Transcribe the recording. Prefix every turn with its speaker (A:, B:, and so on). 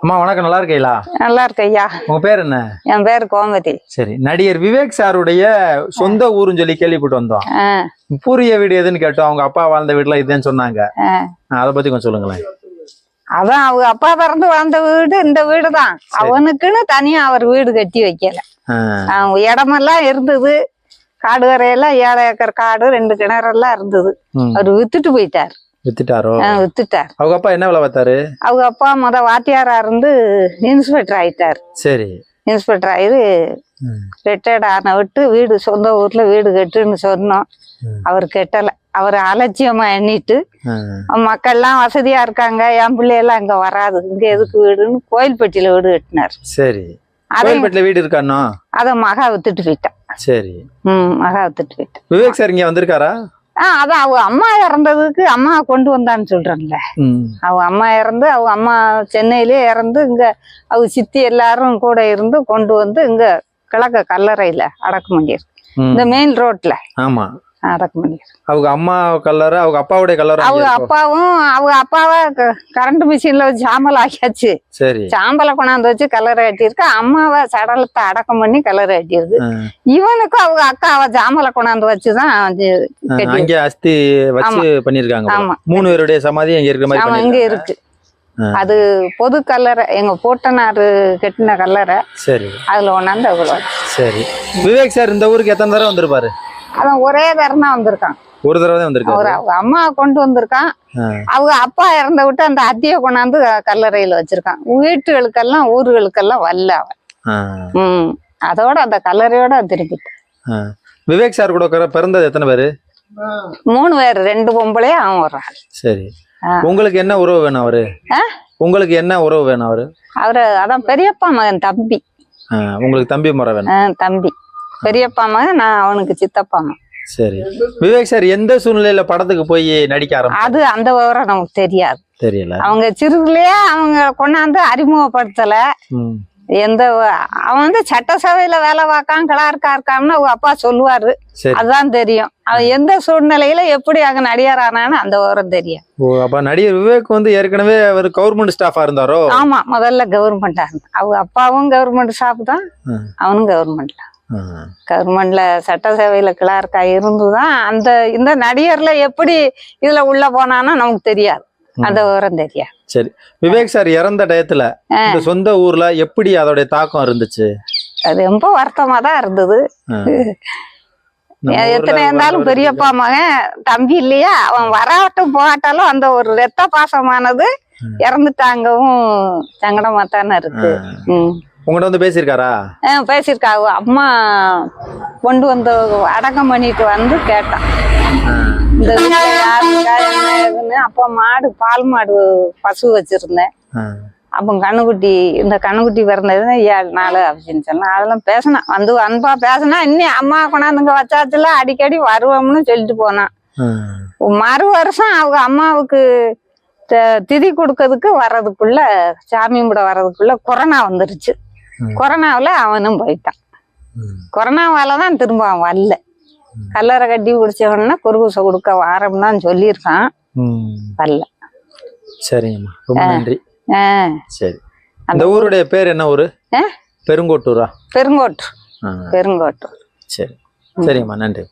A: அம்மா வணக்கம். நல்லா இருக்கீங்களா?
B: நல்லா இருக்கு ஐயா
A: உங்க பேர் என்ன?
B: என் பேர் கோமதி.
A: சரி நடிகர் விவேக் சாருடைய சொந்த ஊருன்னு சொல்லி கேள்விப்பட்டு வந்தோம். பூரிய வீடு எதுன்னு கேட்டோம். அவங்க அப்பா வாழ்ந்த வீடுல இதுன்னு சொன்னாங்க. அதை பத்தி கொஞ்சம் சொல்லுங்களேன்.
B: அதான் அவங்க அப்பா பிறந்து வளர்ந்த வீடு இந்த வீடு தான் அவனுக்குன்னு தனியா அவர் வீடு கட்டி வைக்கல. அவங்க இடமெல்லாம் இருந்தது. காடு வரையெல்லாம் ஏழை ஏக்கர் காடு ரெண்டு கிணறெல்லாம் இருந்தது.
A: ம்.
B: அவர் வித்துட்டு போயிட்டார்.
A: வித்துட்டாரோ?
B: வித்துட்டார்.
A: அவங்க அப்பா என்ன வேலை பார்த்தாரு?
B: அவங்க அப்பா முத வாத்தியாரா இருந்து இன்ஸ்பெக்டர் ஆயிட்டார்.
A: சரி.
B: இன்ஸ்பெக்டர் ஆயிரு ரிட்டையர்ட் ஆன விட்டு வீடு சொந்த ஊர்ல வீடு கட்டுன்னு சொன்னோம். அவர் கெட்டல. அவர் அலட்சியமா எண்ணிட்டு மக்கள்லாம் வசதியா இருக்காங்க என் பிள்ளையெல்லாம் இங்க வராது. இங்க எதுக்கு வீடுன்னு கோயில்பட்டியில வீடு கட்டினார்.
A: சரி.
B: அதை
A: கோயில்பேட்டில் வீடு இருக்கானோ
B: அத மகா வித்துட்டு போயிட்டான்
A: சரி.
B: ம் மகா வித்துட்டு போயிட்டான்
A: விவேக் சார் இங்க வந்திருக்காரா?
B: ஆ அதான் அவங்க அம்மா இறந்ததுக்கு அம்மா கொண்டு வந்தான்னு சொல்றேன்ல. அவங்க அம்மா இறந்து அவங்க அம்மா சென்னையிலே இறந்து இங்க அவங்க சித்தி எல்லாரும் கூட இருந்து கொண்டு வந்து இங்க கிழக்க கல்லறையில அடக்கம் பண்ணியிருக்கு. இந்த மெயின் ரோட்ல
A: ஆமா.
B: அடக்கம் பண்ணியிருக்கு
A: அவங்க அம்மா கல்லற அவங்க அப்பாவுடைய கல்லற
B: அவங்க அப்பாவும் அவங்க அப்பாவை கரண்ட் மிஷின்ல வச்சு சாம்பல் ஆக்கியாச்சு.
A: சரி.
B: சாம்பலை கொண்டாந்து வச்சு கலரை கட்டியிருக்கு அம்மாவை சடலத்தை அடக்கம் பண்ணி கலரை கட்டியிருக்கு இவனுக்கும் அவங்க அக்காவை சாம்பலை கொண்டாந்து வச்சுதான்
A: அங்கே அஸ்தி வச்சு பண்ணிருக்காங்க. மூணு பேருடைய சமாதி அங்க இருக்கிற மாதிரி பண்ணிருக்காங்க.
B: இருக்கு. அது பொது கல்லறை எங்க போட்டனாரு கட்டின கல்லறை
A: சரி.
B: அதுல ஒண்ணாந்து அவ்வளோ
A: சரி. விவேக் சார் இந்த ஊருக்கு எத்தனை தடவை வந்திருப்பாரு?
B: அவன் ஒரே தரம் தான் வந்திருக்கான்.
A: ஒரு தடவை தான்
B: அவர் அவங்க அம்மா கொண்டு வந்திருக்கான். அவங்க அப்பா இறந்த விட்டு அந்த அத்தியை கொண்டாந்து கல்லறையில வச்சிருக்கான். வீட்டுகளுக்கெல்லாம் ஊர்களுக்கெல்லாம் வரல அவன். உம் அதோட அந்த கல்லறையோட திருப்பிட்டான்
A: ஆ. விவேக் சார் கூட பிற- பிறந்தது எத்தனை பேரு?
B: மூணு பேர் ரெண்டு பொம்பளையே அவன் ஒரு ஆள்.
A: சரி. உங்களுக்கு என்ன உறவு வேணும் அவரு? உங்களுக்கு என்ன உறவு வேணும் அவரு?
B: அவரு அதான் பெரியப்பா மகன் தம்பி.
A: உங்களுக்கு தம்பி முறை வேணும்.
B: தம்பி. பெரியப்பா மகன் நான் அவனுக்கு சித்தப்பா மகன்
A: சரி. விவேக் சார் எந்த சூழ்நிலையில படத்துக்கு போய் நடிக்க ஆரம்பிச்சு
B: அது அந்த விவரம் நமக்கு தெரியாது.
A: தெரியல.
B: அவங்க சிறுகுலயே அவங்க கொண்டாந்து அறிமுகப்படுத்தல. எந்த அவன் வந்து சட்டசபையில வேலை பார்க்கான் கிளார்க்கா இருக்கான்னு அவங்க அப்பா சொல்லுவாரு. அதுதான் தெரியும். அவன் எந்த சூழ்நிலையில எப்படி அங்க நடிகர் ஆனான்னு அந்த விவரம் தெரியும்.
A: அப்ப நடிகர் விவேக் வந்து ஏற்கனவே அவர் கவர்மெண்ட் ஸ்டாஃபா இருந்தாரோ?
B: ஆமா முதல்ல கவர்மெண்டா இருந்தான் அவங்க அப்பாவும் கவர்மெண்ட் ஸ்டாஃப் தான். அவனும் கவர்மெண்ட்ல
A: ஆ,
B: கவர்மெண்ட்ல சட்டசபையில கிளார்க்கா இருந்துதான் அந்த இந்த நடிகர்ல எப்படி இதுல உள்ள போனான்னு நமக்கு தெரியாது. அந்த விவரம் தெரியாது.
A: சரி. விவேக் சார் இறந்த டயத்துல சொந்த ஊர்ல எப்படி அதோடைய தாக்கம் இருந்துச்சு?
B: அது ரொம்ப வருத்தமா தான் இருந்தது எத்தனை இருந்தாலும் பெரியப்பா மகன் தம்பி இல்லையா? அவன் வராட்டும் போகாட்டாலும் அந்த ஒரு ரத்த பாசமானது இறந்துட்டாங்கவும் சங்கடமா தானே இருக்கு
A: உங்கள்ட்ட வந்து பேசியிருக்காரா?
B: ஆ, பேசியிருக்காங்க அம்மா கொண்டு வந்து அடக்கம் பண்ணிட்டு வந்து கேட்டான் இந்த வீட்டுல யாரு இருக்கா, என்ன ஏதுன்னு அப்ப மாடு பால் மாடு பசு வச்சிருந்தேன். அப்போ கண்ணுக்குட்டி இந்த கண்ணுக்குட்டி பிறந்தது ஏழு நாள் அப்படின்னு சொன்னா அதெல்லாம் பேசினான் வந்து அன்பா பேசினா இன்னும் அம்மா கொண்டாந்துங்க வச்சாச்சுல அடிக்கடி வருவோம்னு சொல்லிட்டு போனான். மறு வருஷம் அவங்க அம்மாவுக்கு த- திதி கொடுக்கறதுக்கு வர்றதுக்குள்ள சாமி கும்பிட வர்றதுக்குள்ள கொரோனா வந்துருச்சு. கொரோனாவில் அவனும் போயிட்டான். கொரோனாவால தான் திரும்ப அவன் வரல. கல்லறை கட்டி குடிச்சவன்னா குறுகுசை கொடுக்க வாரம்னு சொல்லியிருக்கான்.
A: ம்.
B: வரல.
A: சரிங்கம்மா. ரொம்ப நன்றி. சரி. அந்த ஊருடைய பேர் என்ன ஊரு? பெருங்கோட்டூரா?
B: பெருங்கோட்டு
A: ஆ,
B: பெருங்கோட்டு
A: சரி. சரிங்கம்மா. நன்றி.